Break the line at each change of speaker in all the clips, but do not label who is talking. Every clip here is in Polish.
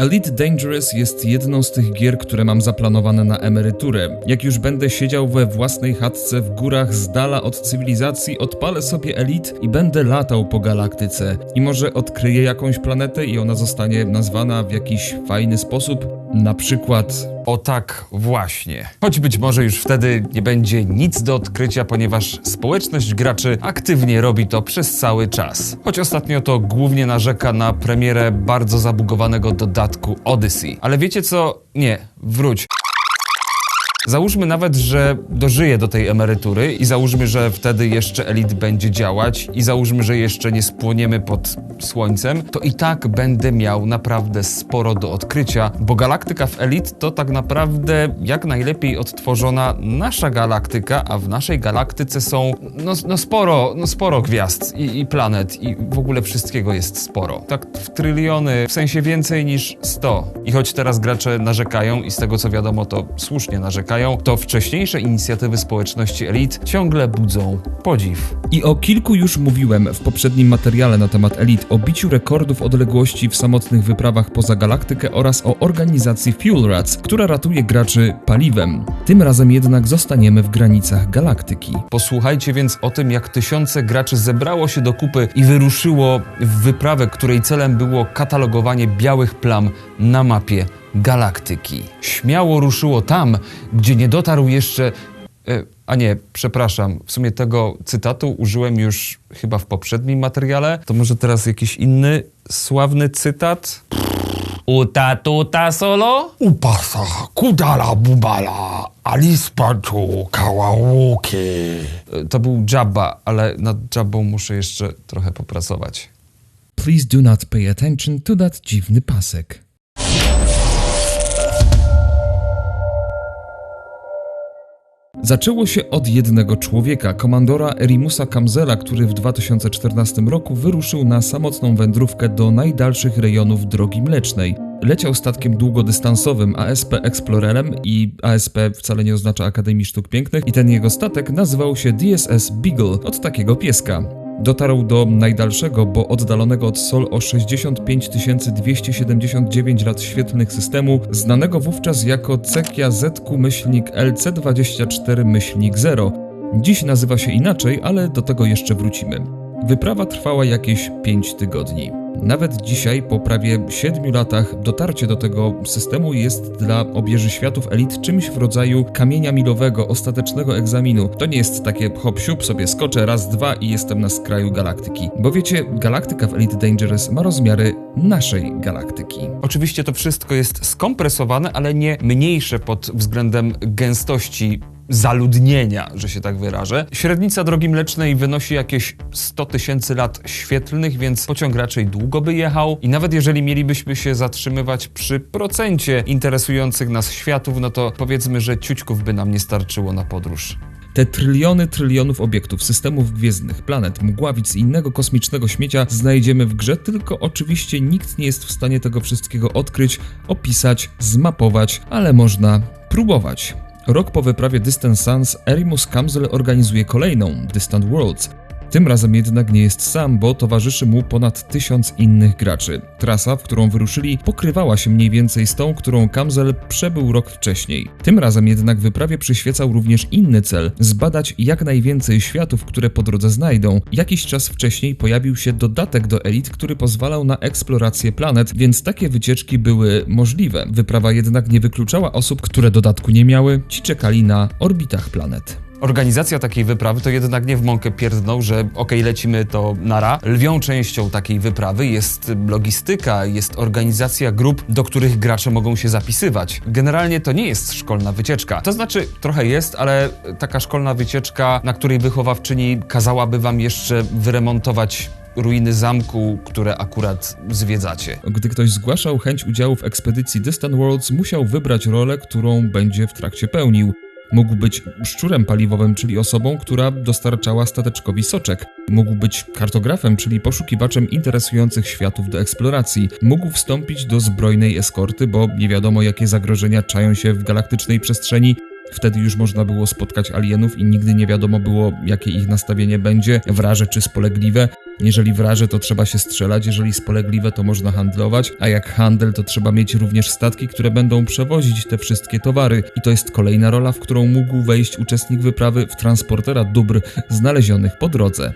Elite Dangerous jest jedną z tych gier, które mam zaplanowane na emeryturę. Jak już będę siedział we własnej chatce w górach z dala od cywilizacji, odpalę sobie Elite i będę latał po galaktyce. I może odkryję jakąś planetę i ona zostanie nazwana w jakiś fajny sposób. Na przykład
O tak, właśnie. Choć być może już wtedy nie będzie nic do odkrycia, ponieważ społeczność graczy aktywnie robi to przez cały czas. Choć ostatnio to głównie narzeka na premierę bardzo zabugowanego dodatku Odyssey. Ale wiecie co? Nie, wróć. Załóżmy nawet, że dożyję do tej emerytury i załóżmy, że wtedy jeszcze Elite będzie działać i załóżmy, że jeszcze nie spłoniemy pod słońcem, to i tak będę miał naprawdę sporo do odkrycia, bo galaktyka w Elite to tak naprawdę jak najlepiej odtworzona nasza galaktyka, a w naszej galaktyce są no, no sporo, no sporo gwiazd i, i planet i w ogóle wszystkiego jest sporo. Tak w tryliony, w sensie więcej niż 100. I choć teraz gracze narzekają i z tego co wiadomo to słusznie narzekają, to wcześniejsze inicjatywy społeczności Elite ciągle budzą podziw.
I o kilku już mówiłem w poprzednim materiale na temat Elite, o biciu rekordów odległości w samotnych wyprawach poza galaktykę oraz o organizacji Fuel Rats, która ratuje graczy paliwem. Tym razem jednak zostaniemy w granicach galaktyki.
Posłuchajcie więc o tym, jak tysiące graczy zebrało się do kupy i wyruszyło w wyprawę, której celem było katalogowanie białych plam na mapie galaktyki. Śmiało ruszyło tam, gdzie nie dotarł jeszcze. E, a nie, przepraszam, w sumie tego cytatu użyłem już chyba w poprzednim materiale. To może teraz jakiś inny sławny cytat? Uta tuta solo?
Upasa, kudala bubala, alispaczu, kałałuki.
E, To był Jabba, ale nad Jabbą muszę jeszcze trochę popracować.
Please do not pay attention to that dziwny pasek. Zaczęło się od jednego człowieka, komandora Erimusa Kamzela, który w 2014 roku wyruszył na samotną wędrówkę do najdalszych rejonów Drogi Mlecznej. Leciał statkiem długodystansowym ASP Explorerem i ASP wcale nie oznacza Akademii Sztuk Pięknych i ten jego statek nazywał się DSS Beagle, od takiego pieska. Dotarł do najdalszego, bo oddalonego od Sol o 65 279 lat świetlnych systemu, znanego wówczas jako Cekia ZQ-LC24-0. Dziś nazywa się inaczej, ale do tego jeszcze wrócimy. Wyprawa trwała jakieś 5 tygodni. Nawet dzisiaj, po prawie 7 latach, dotarcie do tego systemu jest dla obieży światów elit czymś w rodzaju kamienia milowego, ostatecznego egzaminu. To nie jest takie hop siup sobie skoczę raz, dwa i jestem na skraju galaktyki. Bo wiecie, galaktyka w Elite Dangerous ma rozmiary naszej galaktyki.
Oczywiście to wszystko jest skompresowane, ale nie mniejsze pod względem gęstości zaludnienia, że się tak wyrażę. Średnica drogi mlecznej wynosi jakieś 100 tysięcy lat świetlnych, więc pociąg raczej długo by jechał i nawet jeżeli mielibyśmy się zatrzymywać przy procencie interesujących nas światów, no to powiedzmy, że ciućków by nam nie starczyło na podróż.
Te tryliony trylionów obiektów, systemów gwiezdnych, planet, mgławic i innego kosmicznego śmiecia znajdziemy w grze, tylko oczywiście nikt nie jest w stanie tego wszystkiego odkryć, opisać, zmapować, ale można próbować. Rok po wyprawie Distant Suns, Erimus Kamzel organizuje kolejną, Distant Worlds. Tym razem jednak nie jest sam, bo towarzyszy mu ponad tysiąc innych graczy. Trasa, w którą wyruszyli, pokrywała się mniej więcej z tą, którą Kamzel przebył rok wcześniej. Tym razem jednak wyprawie przyświecał również inny cel zbadać jak najwięcej światów, które po drodze znajdą. Jakiś czas wcześniej pojawił się dodatek do Elite, który pozwalał na eksplorację planet, więc takie wycieczki były możliwe. Wyprawa jednak nie wykluczała osób, które dodatku nie miały, ci czekali na orbitach planet.
Organizacja takiej wyprawy to jednak nie w mąkę pierdnął, że okej, lecimy to nara. Lwią częścią takiej wyprawy jest logistyka, jest organizacja grup, do których gracze mogą się zapisywać. Generalnie to nie jest szkolna wycieczka. To znaczy, trochę jest, ale taka szkolna wycieczka, na której wychowawczyni kazałaby wam jeszcze wyremontować ruiny zamku, które akurat zwiedzacie.
Gdy ktoś zgłaszał chęć udziału w ekspedycji Distant Worlds, musiał wybrać rolę, którą będzie w trakcie pełnił. Mógł być szczurem paliwowym, czyli osobą, która dostarczała stateczkowi soczek. Mógł być kartografem, czyli poszukiwaczem interesujących światów do eksploracji. Mógł wstąpić do zbrojnej eskorty, bo nie wiadomo jakie zagrożenia czają się w galaktycznej przestrzeni. Wtedy już można było spotkać alienów i nigdy nie wiadomo było, jakie ich nastawienie będzie, wraże czy spolegliwe. Jeżeli wraże, to trzeba się strzelać, jeżeli spolegliwe, to można handlować, a jak handel, to trzeba mieć również statki, które będą przewozić te wszystkie towary. I to jest kolejna rola, w którą mógł wejść uczestnik wyprawy w transportera dóbr znalezionych po drodze.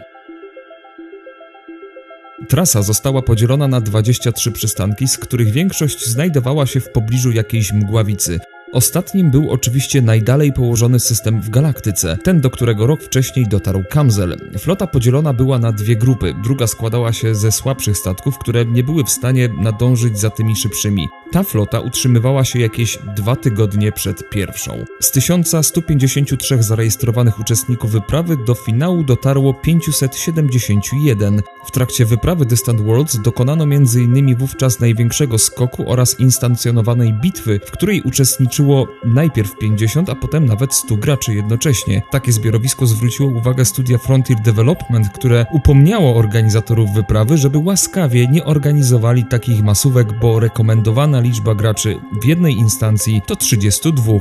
Trasa została podzielona na 23 przystanki, z których większość znajdowała się w pobliżu jakiejś mgławicy. Ostatnim był oczywiście najdalej położony system w galaktyce, ten do którego rok wcześniej dotarł Kamzel. Flota podzielona była na dwie grupy, druga składała się ze słabszych statków, które nie były w stanie nadążyć za tymi szybszymi. Ta flota utrzymywała się jakieś dwa tygodnie przed pierwszą. Z 1153 zarejestrowanych uczestników wyprawy do finału dotarło 571. W trakcie wyprawy Distant Worlds dokonano m.in. wówczas największego skoku oraz instancjonowanej bitwy, w której uczestniczyło najpierw 50, a potem nawet 100 graczy jednocześnie. Takie zbiorowisko zwróciło uwagę studia Frontier Development, które upomniało organizatorów wyprawy, żeby łaskawie nie organizowali takich masówek, bo rekomendowana liczba graczy w jednej instancji to 32.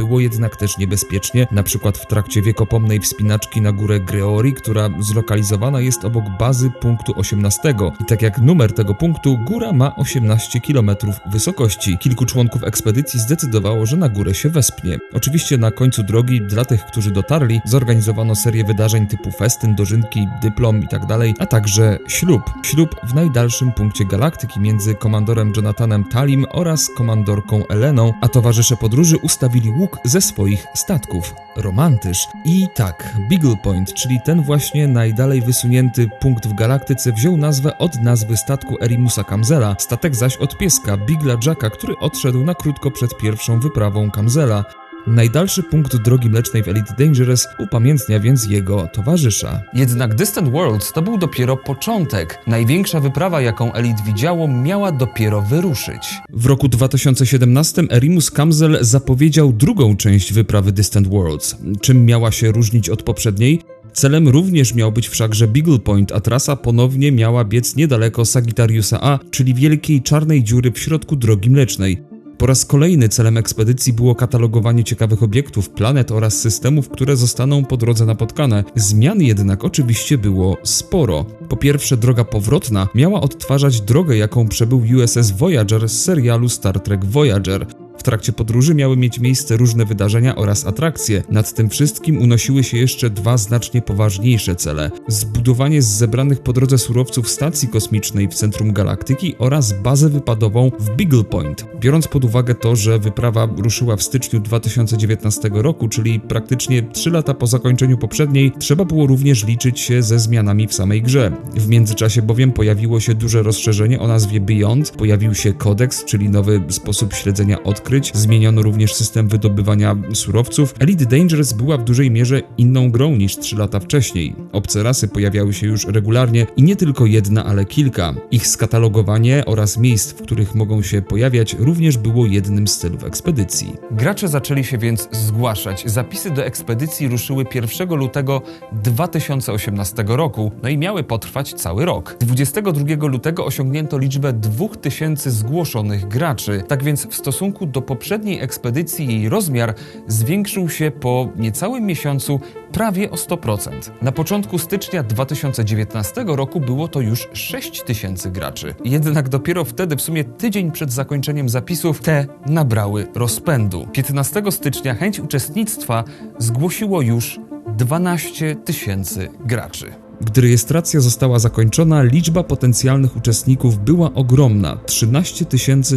Było jednak też niebezpiecznie, na przykład w trakcie wiekopomnej wspinaczki na górę Greori, która zlokalizowana jest obok bazy punktu 18. I tak jak numer tego punktu, góra ma 18 km wysokości. Kilku członków ekspedycji zdecydowało, że na górę się wespnie. Oczywiście na końcu drogi, dla tych, którzy dotarli, zorganizowano serię wydarzeń typu festyn, dożynki, dyplom itd., a także ślub. Ślub w najdalszym punkcie galaktyki między komandorem Jonathanem Talim oraz komandorką Eleną, a towarzysze podróży ustawili łuk ze swoich statków. Romantyż. I tak, Beagle Point, czyli ten właśnie najdalej wysunięty punkt w galaktyce, wziął nazwę od nazwy statku Erimusa Kamzela, statek zaś od pieska Bigla Jacka, który odszedł na krótko przed pierwszą wyprawą Kamzela. Najdalszy punkt drogi mlecznej w Elite Dangerous upamiętnia więc jego towarzysza.
Jednak Distant Worlds to był dopiero początek. Największa wyprawa, jaką Elite widziało, miała dopiero wyruszyć.
W roku 2017 Erimus Kamzel zapowiedział drugą część wyprawy Distant Worlds. Czym miała się różnić od poprzedniej? Celem również miał być wszakże Beagle Point, a trasa ponownie miała biec niedaleko Sagittariusa A, czyli wielkiej czarnej dziury w środku drogi mlecznej. Po raz kolejny celem ekspedycji było katalogowanie ciekawych obiektów, planet oraz systemów, które zostaną po drodze napotkane. Zmian jednak oczywiście było sporo. Po pierwsze, droga powrotna miała odtwarzać drogę, jaką przebył USS Voyager z serialu Star Trek Voyager. W trakcie podróży miały mieć miejsce różne wydarzenia oraz atrakcje. Nad tym wszystkim unosiły się jeszcze dwa znacznie poważniejsze cele: zbudowanie z zebranych po drodze surowców stacji kosmicznej w centrum galaktyki oraz bazę wypadową w Beagle Point. Biorąc pod uwagę to, że wyprawa ruszyła w styczniu 2019 roku, czyli praktycznie 3 lata po zakończeniu poprzedniej, trzeba było również liczyć się ze zmianami w samej grze. W międzyczasie bowiem pojawiło się duże rozszerzenie o nazwie Beyond, pojawił się kodeks, czyli nowy sposób śledzenia odkryć Zmieniono również system wydobywania surowców. Elite Dangerous była w dużej mierze inną grą niż 3 lata wcześniej. Obce rasy pojawiały się już regularnie i nie tylko jedna, ale kilka. Ich skatalogowanie oraz miejsc, w których mogą się pojawiać, również było jednym z celów ekspedycji.
Gracze zaczęli się więc zgłaszać. Zapisy do ekspedycji ruszyły 1 lutego 2018 roku, no i miały potrwać cały rok. 22 lutego osiągnięto liczbę 2000 zgłoszonych graczy, tak więc w stosunku do poprzedniej ekspedycji jej rozmiar zwiększył się po niecałym miesiącu prawie o 100%. Na początku stycznia 2019 roku było to już 6 tysięcy graczy. Jednak dopiero wtedy, w sumie tydzień przed zakończeniem zapisów, te nabrały rozpędu. 15 stycznia chęć uczestnictwa zgłosiło już 12 tysięcy graczy.
Gdy rejestracja została zakończona, liczba potencjalnych uczestników była ogromna 13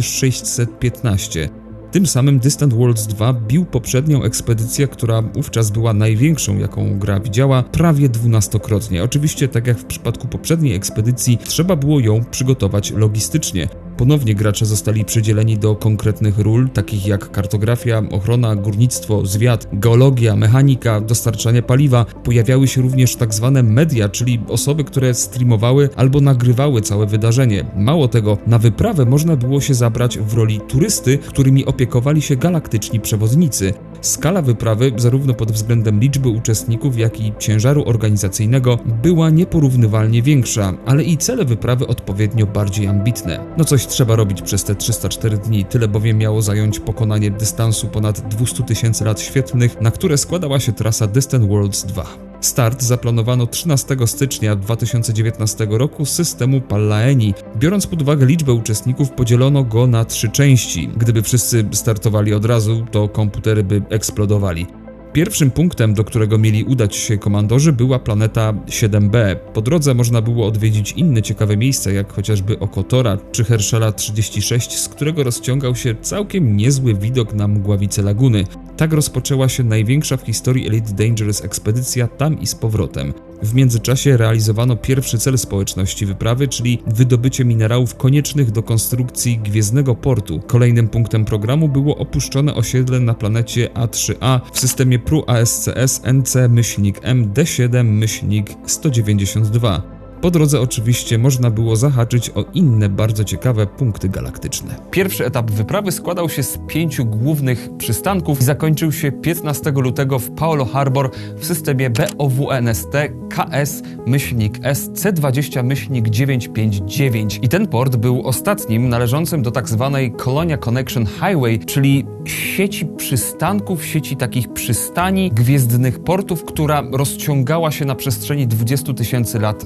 615. Tym samym Distant Worlds 2 bił poprzednią ekspedycję, która wówczas była największą, jaką gra widziała, prawie dwunastokrotnie. Oczywiście, tak jak w przypadku poprzedniej ekspedycji, trzeba było ją przygotować logistycznie. Ponownie gracze zostali przydzieleni do konkretnych ról, takich jak kartografia, ochrona, górnictwo, zwiat, geologia, mechanika, dostarczanie paliwa. Pojawiały się również tak zwane media, czyli osoby, które streamowały albo nagrywały całe wydarzenie. Mało tego, na wyprawę można było się zabrać w roli turysty, którymi opiekowali się galaktyczni przewodnicy. Skala wyprawy, zarówno pod względem liczby uczestników, jak i ciężaru organizacyjnego, była nieporównywalnie większa, ale i cele wyprawy odpowiednio bardziej ambitne. No coś Coś trzeba robić przez te 304 dni, tyle bowiem miało zająć pokonanie dystansu ponad 200 tysięcy lat świetlnych, na które składała się trasa Distant Worlds 2. Start zaplanowano 13 stycznia 2019 roku z systemu Pallaeni. Biorąc pod uwagę liczbę uczestników, podzielono go na trzy części. Gdyby wszyscy startowali od razu, to komputery by eksplodowali. Pierwszym punktem, do którego mieli udać się komandorzy, była planeta 7b. Po drodze można było odwiedzić inne ciekawe miejsca, jak chociażby Okotora czy Herschela 36, z którego rozciągał się całkiem niezły widok na mgławice laguny. Tak rozpoczęła się największa w historii Elite Dangerous ekspedycja tam i z powrotem. W międzyczasie realizowano pierwszy cel społeczności wyprawy, czyli wydobycie minerałów koniecznych do konstrukcji gwiezdnego portu. Kolejnym punktem programu było opuszczone osiedle na planecie A3A w systemie PRU ASCS NC-MD7-192. Po drodze oczywiście można było zahaczyć o inne bardzo ciekawe punkty galaktyczne.
Pierwszy etap wyprawy składał się z pięciu głównych przystanków i zakończył się 15 lutego w Paulo Harbor w systemie BOWNST KS-SC20-959. I ten port był ostatnim należącym do tak zwanej Colonia Connection Highway, czyli sieci przystanków, sieci takich przystani gwiezdnych portów, która rozciągała się na przestrzeni 20 tysięcy lat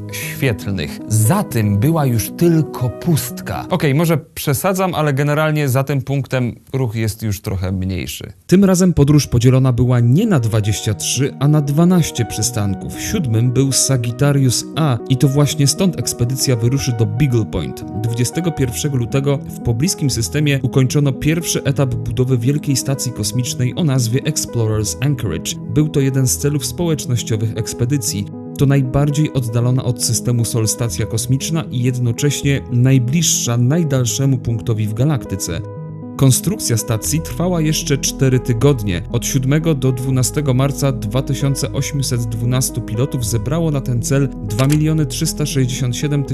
świetlnych. Za tym była już tylko pustka. Okej, może przesadzam, ale generalnie za tym punktem ruch jest już trochę mniejszy.
Tym razem podróż podzielona była nie na 23, a na 12 przystanków. Siódmym był Sagittarius A i to właśnie stąd ekspedycja wyruszy do Beagle Point. 21 lutego w pobliskim systemie ukończono pierwszy etap budowy wielkiej stacji kosmicznej o nazwie Explorers Anchorage. Był to jeden z celów społecznościowych ekspedycji. To najbardziej oddalona od systemu Sol stacja kosmiczna i jednocześnie najbliższa najdalszemu punktowi w galaktyce. Konstrukcja stacji trwała jeszcze 4 tygodnie. Od 7 do 12 marca 2812 pilotów zebrało na ten cel 2 367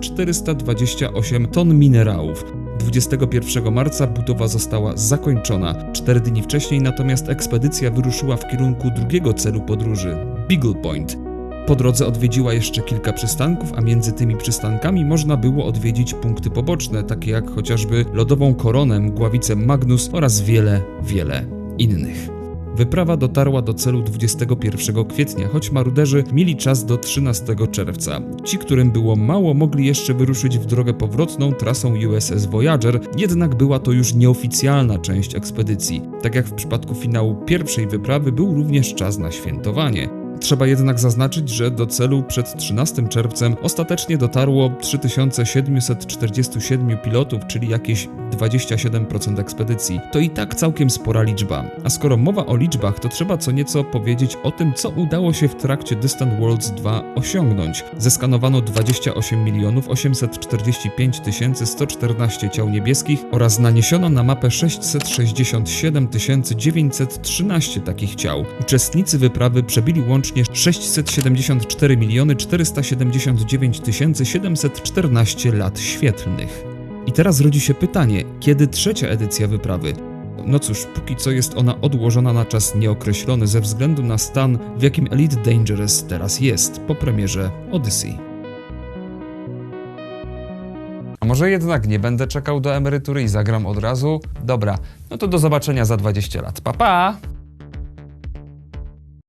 428 ton minerałów. 21 marca budowa została zakończona. Cztery dni wcześniej natomiast ekspedycja wyruszyła w kierunku drugiego celu podróży Beagle Point. Po drodze odwiedziła jeszcze kilka przystanków, a między tymi przystankami można było odwiedzić punkty poboczne, takie jak chociażby lodową koronę, mgławicę Magnus oraz wiele, wiele innych. Wyprawa dotarła do celu 21 kwietnia, choć maruderzy mieli czas do 13 czerwca. Ci, którym było mało, mogli jeszcze wyruszyć w drogę powrotną trasą USS Voyager, jednak była to już nieoficjalna część ekspedycji. Tak jak w przypadku finału pierwszej wyprawy, był również czas na świętowanie. Trzeba jednak zaznaczyć, że do celu przed 13 czerwcem ostatecznie dotarło 3747 pilotów, czyli jakieś 27% ekspedycji. To i tak całkiem spora liczba. A skoro mowa o liczbach, to trzeba co nieco powiedzieć o tym, co udało się w trakcie Distant Worlds 2 osiągnąć. Zeskanowano 28 milionów 845 114 ciał niebieskich oraz naniesiono na mapę 667 913 takich ciał. Uczestnicy wyprawy przebili łącznie 674 miliony 479 714 lat świetlnych. I teraz rodzi się pytanie, kiedy trzecia edycja wyprawy? No cóż, póki co jest ona odłożona na czas nieokreślony ze względu na stan, w jakim Elite Dangerous teraz jest po premierze Odyssey.
A może jednak nie będę czekał do emerytury i zagram od razu? Dobra, no to do zobaczenia za 20 lat. Pa pa!